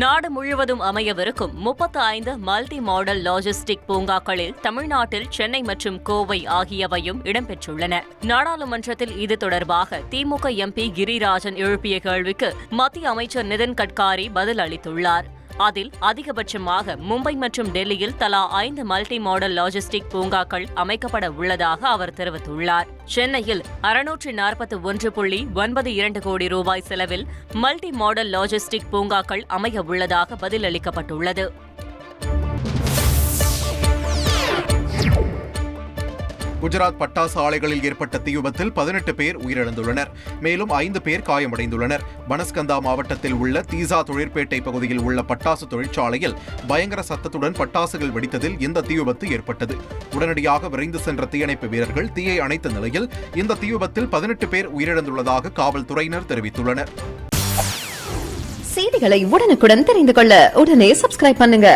நாடு முழுவதும் அமையவிருக்கும் முப்பத்து ஐந்து மல்டி மாடல் லாஜிஸ்டிக் பூங்காக்களில் தமிழ்நாட்டில் சென்னை மற்றும் கோவை ஆகியவையும் இடம்பெற்றுள்ளன. நாடாளுமன்றத்தில் இது தொடர்பாக திமுக எம்பி கிரிராஜன் எழுப்பிய கேள்விக்கு மத்திய அமைச்சர் நிதின் கட்காரி பதில் அளித்துள்ளார் அதில் அதிகபட்சமாக மும்பை மற்றும் டெல்லியில் தலா ஐந்து மல்டி மாடல் லாஜிஸ்டிக் பூங்காக்கள் அமைக்கப்பட உள்ளதாக அவர் தெரிவித்துள்ளார். சென்னையில் அறுநூற்றி நாற்பத்தி ஒன்று புள்ளி ஒன்பது இரண்டு கோடி ரூபாய் செலவில் மல்டி மாடல் லாஜிஸ்டிக் பூங்காக்கள் அமைய உள்ளதாக பதிலளிக்கப்பட்டுள்ளது. குஜராத் பட்டாசு ஆலைகளில் ஏற்பட்ட தீ விபத்தில் பதினெட்டு பேர் உயிரிழந்துள்ளனர். மேலும் ஐந்து பேர் காயமடைந்துள்ளனர். பனஸ்கந்தா மாவட்டத்தில் உள்ள தீசா தொழிற்பேட்டை பகுதியில் உள்ள பட்டாசு தொழிற்சாலையில் பயங்கர சத்தத்துடன் பட்டாசுகள் வெடித்ததில் இந்த தீ விபத்து ஏற்பட்டது. உடனடியாக விரைந்து சென்ற தீயணைப்பு வீரர்கள் தீயை அணைத்த நிலையில் இந்த தீ விபத்தில் பதினெட்டு பேர் உயிரிழந்துள்ளதாக காவல்துறையினர் தெரிவித்துள்ளனர். செய்திகளை உடனுக்குடன் தெரிந்து கொள்ள உடனே சப்ஸ்கிரைப் பண்ணுங்க.